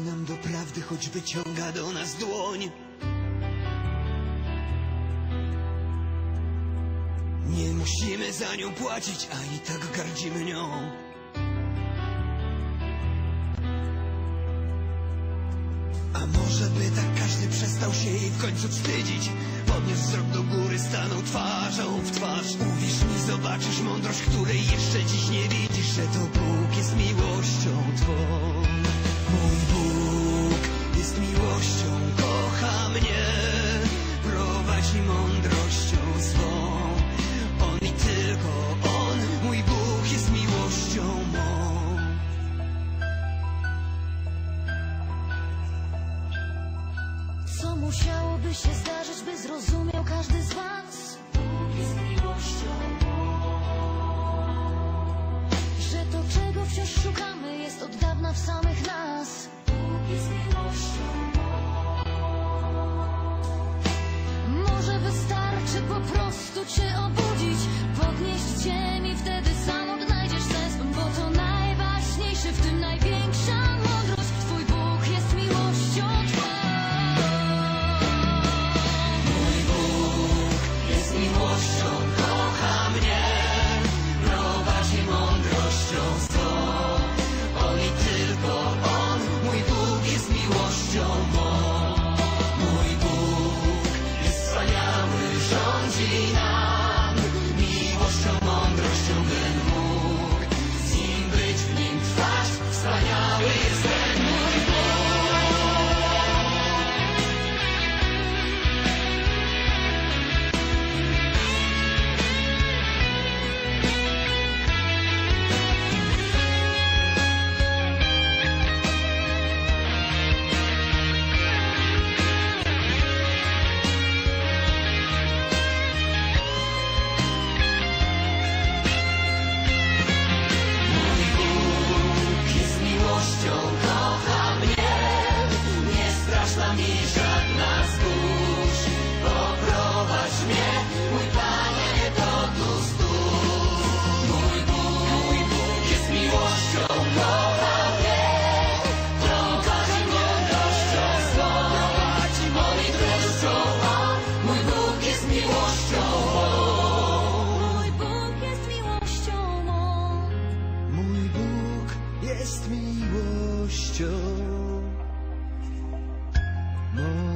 nam do prawdy, choć wyciąga do nas dłoń. Nie musimy za nią płacić, a i tak gardzimy nią. A może by tak każdy przestał się jej w końcu wstydzić Podniósł wzrok do góry, stanął twarzą w twarz Uwierz mi, zobaczysz mądrość, której jeszcze dziś nie widzisz Że to Bóg jest miłością twą musiałoby się zdarzyć, by zrozumiał każdy z was? Bóg jest miłością. Że to, czego wciąż szukamy, jest od dawna w samych nas. Bóg jest miłością. Może wystarczy po prostu Argentina. jest miłością. No.